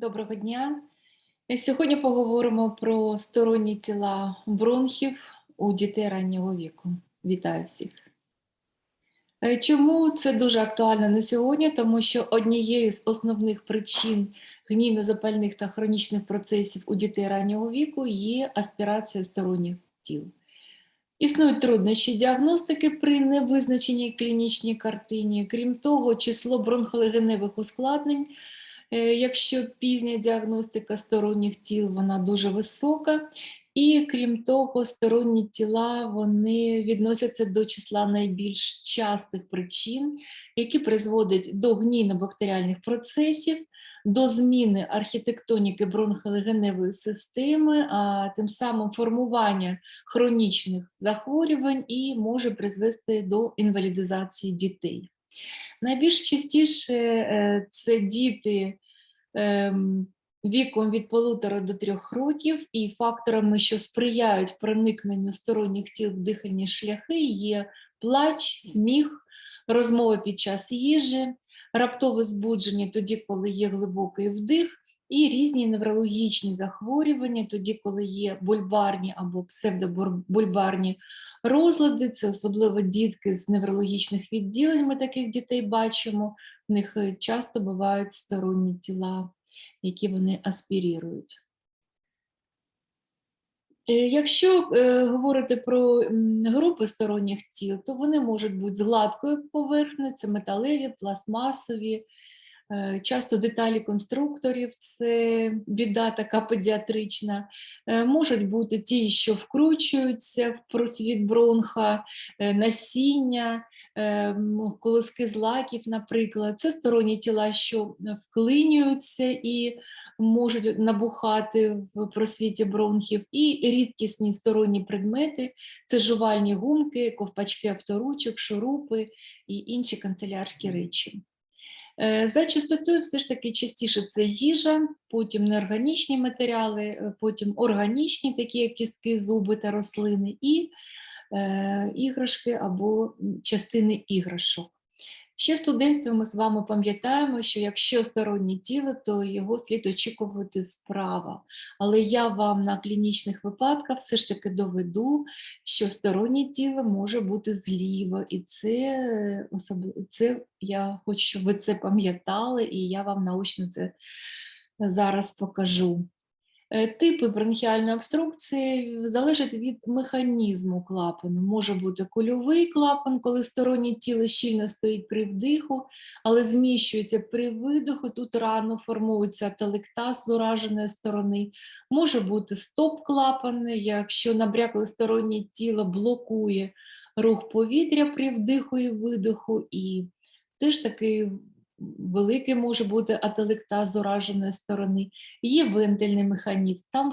Доброго дня. Е, Сьогодні поговоримо про сторонні тіла бронхів у дітей раннього віку. Вітаю всіх. Е, Чому це дуже актуально на сьогодні? Тому що однією з основних причин гнійно-запальних та хронічних процесів у дітей раннього віку є аспірація сторонніх тіл. Існують труднощі діагностики при невизначеній клінічній картині. Крім того, число бронхолегеневих ускладнень Якщо пізня діагностика сторонніх тіл, вона дуже висока, і крім того, сторонні тіла вони відносяться до числа найбільш частих причин, які призводять до гнійно-бактеріальних процесів, до зміни архітектоніки бронхолегеневої системи, а тим самим формування хронічних захворювань і може призвести до інвалідизації дітей. Найбільш частіше е, це діти ем, віком від полутора до трьох років, і факторами, що сприяють проникненню сторонніх тіл в дихальні шляхи, є плач, сміх, розмови під час їжі, раптове збудження тоді, коли є глибокий вдих, і різні неврологічні захворювання, тоді, коли є бульбарні або псевдобульбарні розлади, це особливо дітки з неврологічних відділень, ми таких дітей бачимо, в них е, часто бувають сторонні тіла, які вони аспірірують. Е, Якщо е, говорити про групи сторонніх тіл, то вони можуть бути з гладкою поверхнею, це металеві, пластмасові, часто деталі конструкторів, це біда така педіатрична. Е, Можуть бути ті, що вкручуються в просвіт бронха, е, насіння, е, колоски злаків, наприклад. Це сторонні тіла, що вклинюються і можуть набухати в просвіті бронхів, і рідкісні сторонні предмети це жувальні гумки, ковпачки авторучок, шурупи і інші канцелярські речі. Е, За частотою все ж таки частіше це їжа, потім неорганічні матеріали, е, потім органічні, такі як кістки, зуби та рослини, і е, іграшки або частини іграшок. Ще з студентства ми з вами пам'ятаємо, що якщо стороннє тіло, то його слід очікувати справа. Але я вам на клінічних випадках все ж таки доведу, що стороннє тіло може бути зліва, і це, це я хочу, щоб ви це пам'ятали, і я вам наочно це зараз покажу. Е, Типи бронхіальної обструкції залежать від механізму клапану. Може бути кульовий клапан, коли стороннє тіло щільно стоїть при вдиху, але зміщується при видиху. Тут рано формується телектаз з ураженої сторони. Може бути стоп-клапан, якщо набрякле стороннє тіло блокує рух повітря при вдиху і видиху, і теж такий великий може бути ателектаз з ураженої сторони. Є вентильний механізм, там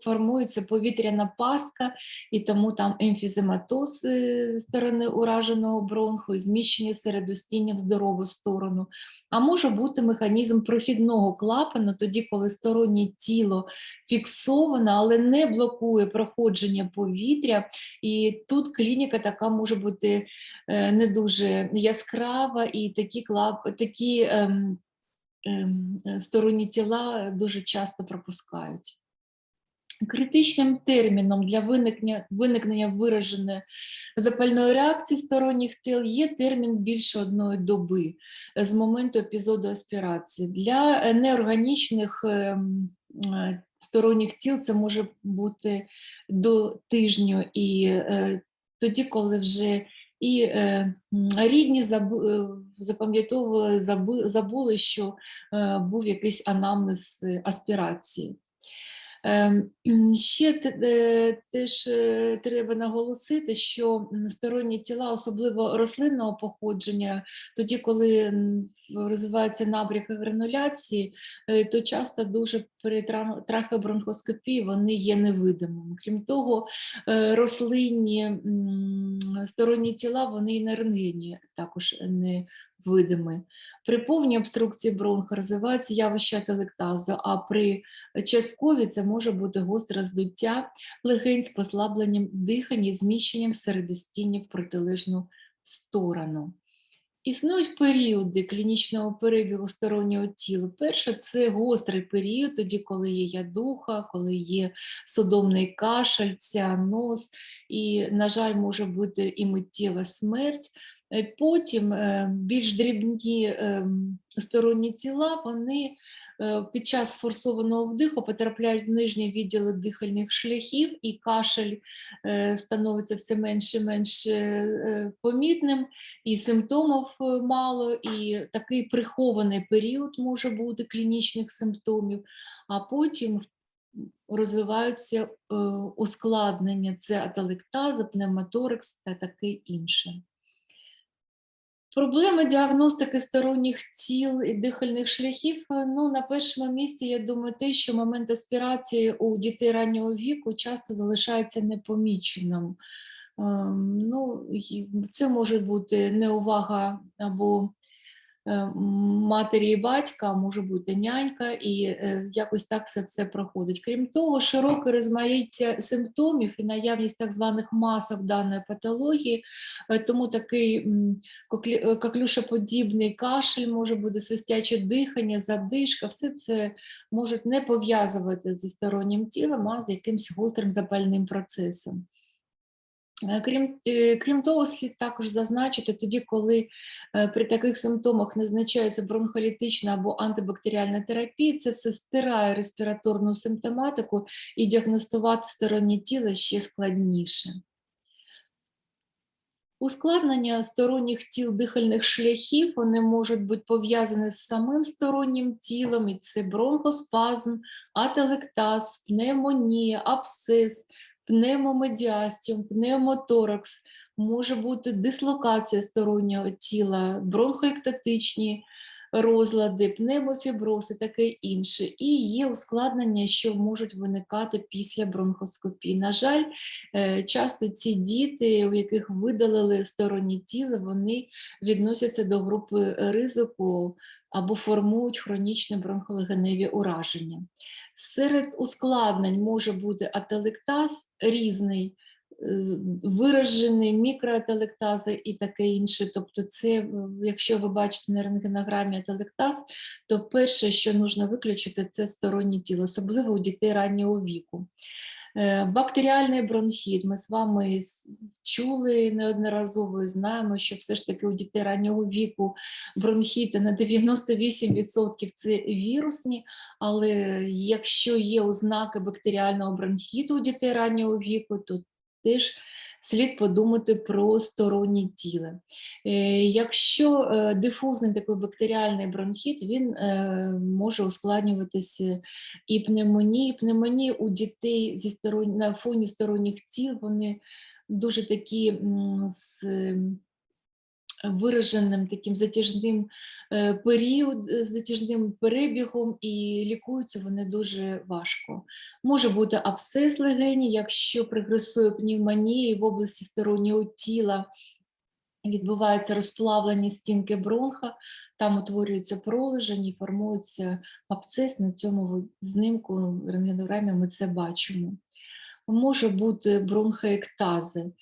формується повітряна пастка, і тому там емфізематоз е, сторони ураженого бронху, зміщення середостіння в здорову сторону. А може бути механізм прохідного клапану, тоді, коли стороннє тіло фіксовано, але не блокує проходження повітря. І тут клініка така може бути е, не дуже яскрава, і такі, клап, такі ем, ем, е, сторонні тіла дуже часто пропускають. Критичним терміном для виникнення, виникнення вираженої запальної реакції сторонніх тіл є термін більше одної доби з моменту епізоду аспірації. Для неорганічних ем, е, сторонніх тіл це може бути до тижню, і е, тоді, коли вже і е, рідні забу- е, запам'ятовували, забули, що е, був якийсь анамнез аспірації. Ем, Ще е, теж е, треба наголосити, що сторонні тіла, особливо рослинного походження, тоді, коли розвиваються набряки грануляції, е, то часто дуже при тра- трахеобронхоскопії вони є невидимими. Крім того, рослинні сторонні тіла вони і на рентгені також не видимі. При повній обструкції бронха розвивається явище ателектазу, а при частковій це може бути гостре здуття легень з послабленням дихання і зміщенням середостіння в протилежну сторону. Існують періоди клінічного перебігу стороннього тіла. Перше це гострий період, тоді, коли є ядуха, коли є судомний кашель, ціаноз, і, на жаль, може бути і миттєва смерть. Е, Потім е, більш дрібні ем, сторонні тіла, вони е, під час форсованого вдиху потрапляють в нижні відділи дихальних шляхів, і кашель е, становиться все менше і менше е, помітним, і симптомів е, мало, і такий прихований період може бути клінічних симптомів, а потім розвиваються е, ускладнення: це аталектаза, пневмоторакс та таке інше. Проблеми діагностики сторонніх тіл і дихальних шляхів. е, Ну, на першому місці, я думаю, те, що момент аспірації у дітей раннього віку часто залишається непоміченим. Ем, Ну, це може бути неувага або матері і батька, може бути нянька, і е, якось так все, все проходить. Крім того, широке розмаїття симптомів і наявність так званих масок даної патології, е, тому такий е, коклюшоподібний кашель, може бути свистяче дихання, задишка, все це можуть не пов'язувати зі стороннім тілом, а з якимось гострим запальним процесом. Е, Крім, е, крім того, слід також зазначити, тоді, коли е, при таких симптомах назначається бронхолітична або антибактеріальна терапія, це все стирає респіраторну симптоматику і діагностувати стороннє тіло ще складніше. Ускладнення сторонніх тіл дихальних шляхів вони можуть бути пов'язані з самим стороннім тілом, і це бронхоспазм, ателектаз, пневмонія, абсцес, пневмомедіастіум, пневмоторакс, може бути дислокація стороннього тіла, бронхоектатичні розлади, пневмофіброз і таке інше. І є ускладнення, що можуть виникати після бронхоскопії. На жаль, е, часто ці діти, у яких видалили сторонні тіла, вони відносяться до групи ризику або формують хронічне бронхолегеневі ураження. Серед ускладнень може бути ателектаз різний, виражений мікроателектази і таке інше. Тобто, це, е, якщо ви бачите на рентгенограмі ателектаз, то перше, що потрібно виключити, це стороннє тіло, особливо у дітей раннього віку. Е, Бактеріальний бронхіт. Ми з вами чули неодноразово і знаємо, що все ж таки у дітей раннього віку бронхіти на 98% це вірусні, але якщо є ознаки бактеріального бронхіту у дітей раннього віку, то теж слід подумати про сторонні тіла. Е, Якщо е, дифузний такий бактеріальний бронхіт, він е, може ускладнюватися і пневмонії. Пневмонії у дітей зі сторон... на фоні сторонніх тіл вони дуже такі з вираженим таким затяжним е, період, е, затяжним перебігом, і лікуються вони дуже важко. Може бути абсцес легені, якщо прогресує пневмонія і в області стороннього тіла. Відбувається розплавлення стінки бронха, там утворюється пролежень і формується абсцес. На цьому знімку рентгенограмі ми це бачимо. Може бути бронхоектази.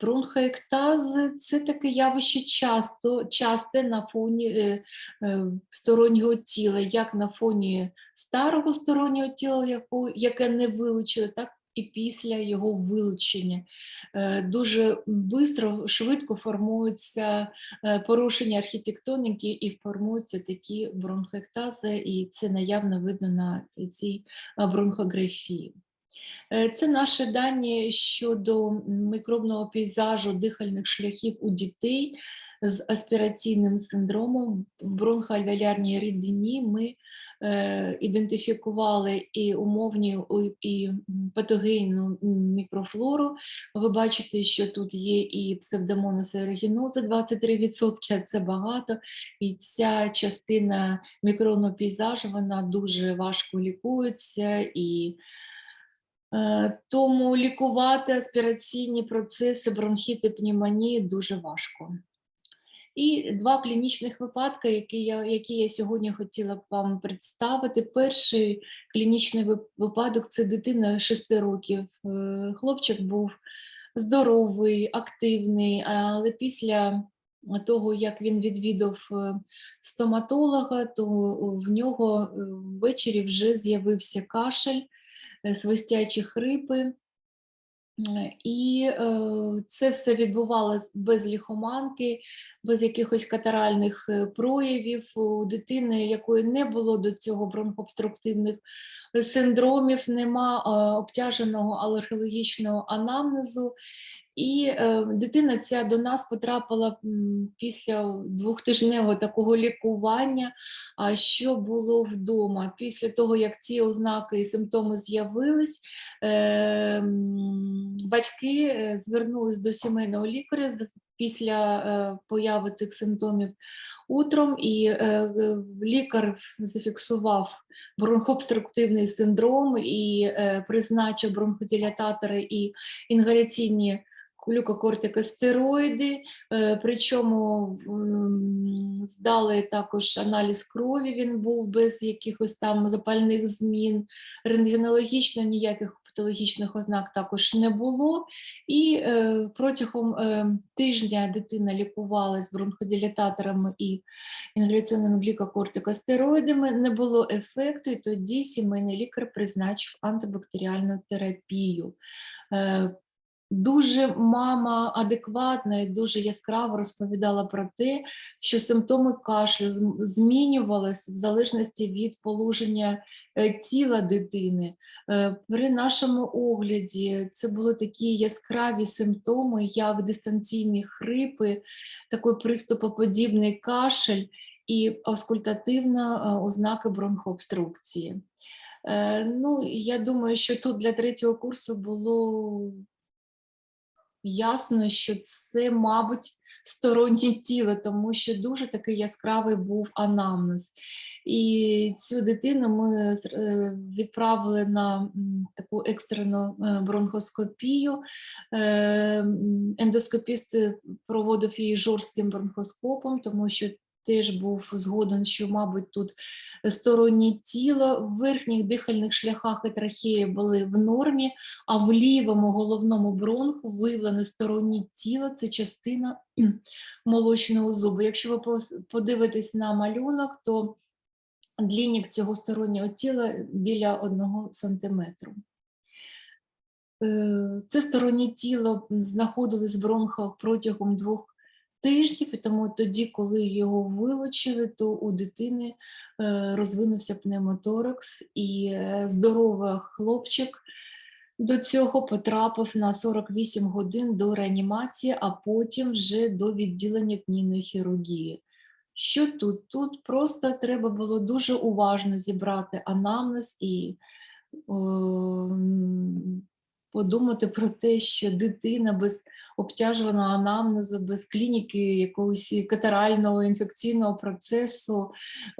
Бронхоектази це таке явище часто, часте на фоні е, е, стороннього тіла, як на фоні старого стороннього тіла, яку, яке не вилучили, так і після його вилучення. Е, Дуже швидко, швидко формуються е, порушення архітектоніки і формуються такі бронхоектази, і це наявно видно на цій бронхографії. Е, Це наші дані щодо мікробного пейзажу дихальних шляхів у дітей з аспіраційним синдромом. В бронхоальвеолярній рідині ми е, ідентифікували і умовні, і патогенну мікрофлору. Ви бачите, що тут є і псевдомонас аерогеноза 23%, а це багато. І ця частина мікробного пейзажу вона дуже важко лікується і Тому лікувати аспіраційні процеси бронхіти, пневмонії дуже важко. І два клінічних випадки, які я, які я сьогодні хотіла б вам представити. Перший клінічний випадок це дитина 6 років. Е, Хлопчик був здоровий, активний, але після того, як він відвідав е, стоматолога, то в нього е, ввечері вже з'явився кашель, е, свистячі хрипи. Е, І е, це все відбувалося без ліхоманки, без якихось катаральних е, проявів у дитини, якої не було до цього бронхообструктивних синдромів, нема е, обтяженого алергологічного анамнезу. І е, дитина ця до нас потрапила після двохтижневого такого лікування. А що було вдома? Після того, як ці ознаки і симптоми з'явились, е, батьки е, звернулись до сімейного лікаря після е, появи цих симптомів утром, і е, е, лікар зафіксував бронхообструктивний синдром і е, призначив бронходилататори і інгаляційні глюкокортикостероїди, е, причому здали також аналіз крові, він був без якихось там запальних змін, рентгенологічно ніяких патологічних ознак також не було. І е, протягом е, тижня дитина лікувалась бронходилататорами і інгаляційними глікокортикостероїдами, не було ефекту, і тоді сімейний лікар призначив антибактеріальну терапію. Дуже мама адекватна і дуже яскраво розповідала про те, що симптоми кашлю змінювалися в залежності від положення е, тіла дитини. Е, При нашому огляді це були такі яскраві симптоми, як дистанційні хрипи, такий приступоподібний кашель і аскультативна е, ознака бронхообструкції. Ну, я думаю, що тут для третього курсу було ясно, що це, мабуть, стороннє тіло, тому що дуже такий яскравий був анамнез. І цю дитину ми е, відправили на таку екстрену е, бронхоскопію. Е, Ендоскопіст проводив її жорстким бронхоскопом, тому що теж був згоден, що, мабуть, тут стороннє тіло в верхніх дихальних шляхах і трахеї були в нормі, а в лівому головному бронху виявлено стороннє тіло, це частина молочного зубу. Якщо ви подивитесь на малюнок, то длінник цього стороннього тіла біля 1 сантиметру. Е, Це стороннє тіло знаходилось в бронхах протягом двох тижнів, і тому тоді, коли його вилучили, то у дитини е, розвинувся пневмоторакс, і е, здоровий хлопчик до цього потрапив на 48 годин до реанімації, а потім вже до відділення кнійної хірургії. Що тут? Тут просто треба було дуже уважно зібрати анамнез і подумати про те, що дитина без обтяжуваного анамнезу, без клініки якогось катарального інфекційного процесу,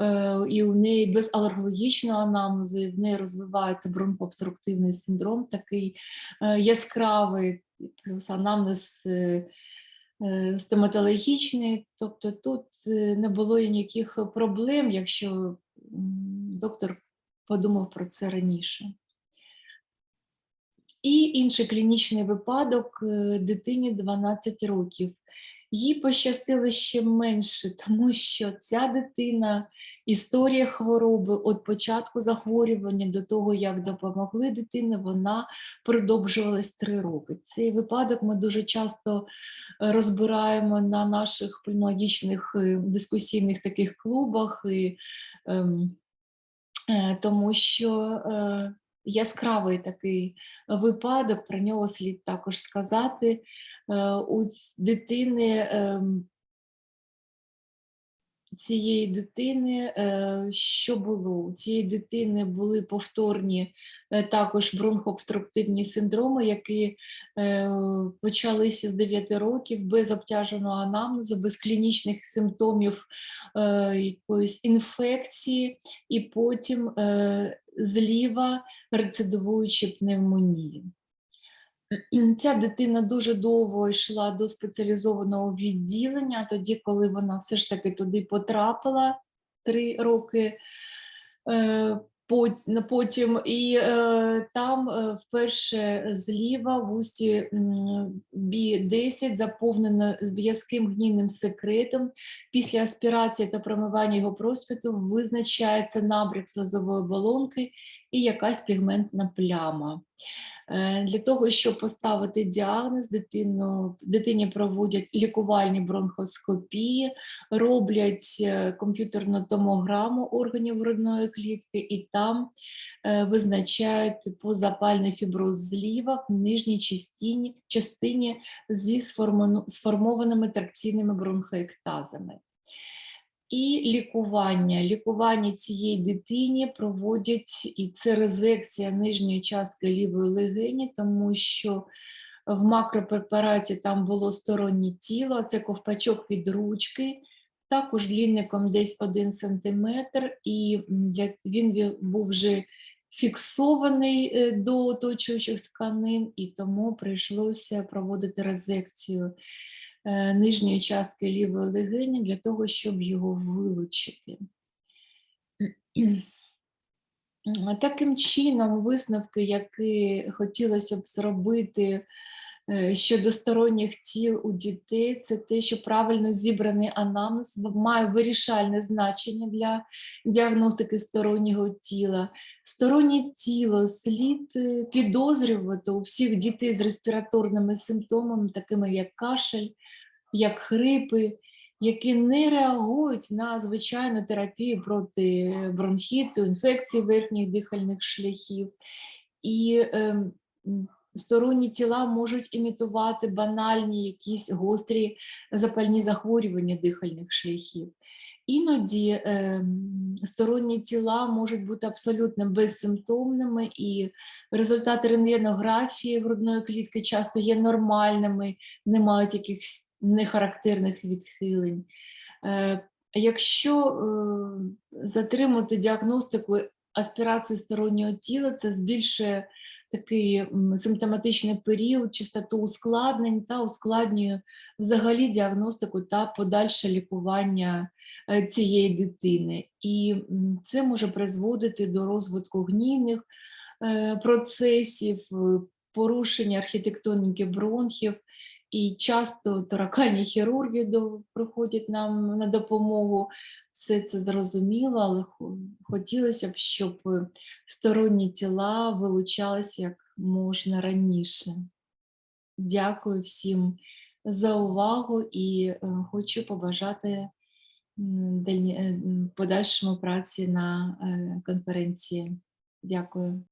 е, і у неї без алергологічного анамнезу, і в неї розвивається бронхообструктивний синдром, такий е, яскравий, плюс анамнез. е, Стоматологічний, тобто тут не було ніяких проблем, якщо доктор подумав про це раніше. І інший клінічний випадок е, дитині 12 років. Їй пощастило ще менше, тому що ця дитина, історія хвороби від початку захворювання до того, як допомогли дитині, вона продовжувалась три роки. Цей випадок ми дуже часто е, розбираємо на наших пульмологічних е, дискусійних таких клубах, і, ем, е, тому що е, яскравий такий випадок, про нього слід також сказати. Е, У дитини ем, цієї дитини, е, що було? У цієї дитини були повторні е, також бронхообструктивні синдроми, які е, почалися з 9 років без обтяженого анамнезу, без клінічних симптомів якоїсь інфекції, і потім зліва рецидивуючі пневмонії. Ця дитина дуже довго йшла до спеціалізованого відділення. Тоді, коли вона все ж таки туди потрапила три роки, е, Потім і е, там е, вперше зліва в усті B10 заповнено в'язким гнійним секретом. Після аспірації та промивання його просвіту визначається набряк слизової оболонки і якась пігментна пляма. Е, Для того, щоб поставити діагноз, дитину, дитині проводять лікувальні бронхоскопії, роблять е, комп'ютерну томограму органів грудної клітки і там е, визначають позапальний фіброз зліва в нижній частині, частині зі сформованими тракційними бронхоектазами. І лікування. Лікування цієї дитині проводять, і це резекція нижньої частки лівої легені, тому що в макропрепараті там було стороннє тіло, це ковпачок від ручки, також длінником десь 1 см, і він був вже фіксований е, до оточуючих тканин, і тому прийшлося проводити резекцію нижньої частки лівої легені для того, щоб його вилучити. Таким чином, висновки, які хотілося б зробити е, щодо сторонніх тіл у дітей, це те, що правильно зібраний анамнез має вирішальне значення для діагностики стороннього тіла. Стороннє тіло слід е, підозрювати у всіх дітей з респіраторними симптомами, такими як кашель, як хрипи, які не реагують на звичайну терапію проти бронхіту, інфекції верхніх дихальних шляхів. І м, сторонні тіла можуть імітувати банальні якісь гострі запальні захворювання дихальних шляхів. Іноді ем, сторонні тіла можуть бути абсолютно безсимптомними, і результати рентгенографії грудної клітки часто є нормальними, не мають якихось нехарактерних відхилень. Е, Якщо е, затримати діагностику аспірації стороннього тіла, це збільшує такий симптоматичний період, частоту ускладнень та ускладнює взагалі діагностику та подальше лікування е, цієї дитини. І це може призводити до розвитку гнійних процесів, порушення архітектоніки бронхів, і часто торакальні хірурги до, приходять нам на допомогу. Все це зрозуміло, але хотілося б, щоб сторонні тіла вилучалися як можна раніше. Дякую всім за увагу і е, хочу побажати е, м, подальшому праці на конференції. Дякую.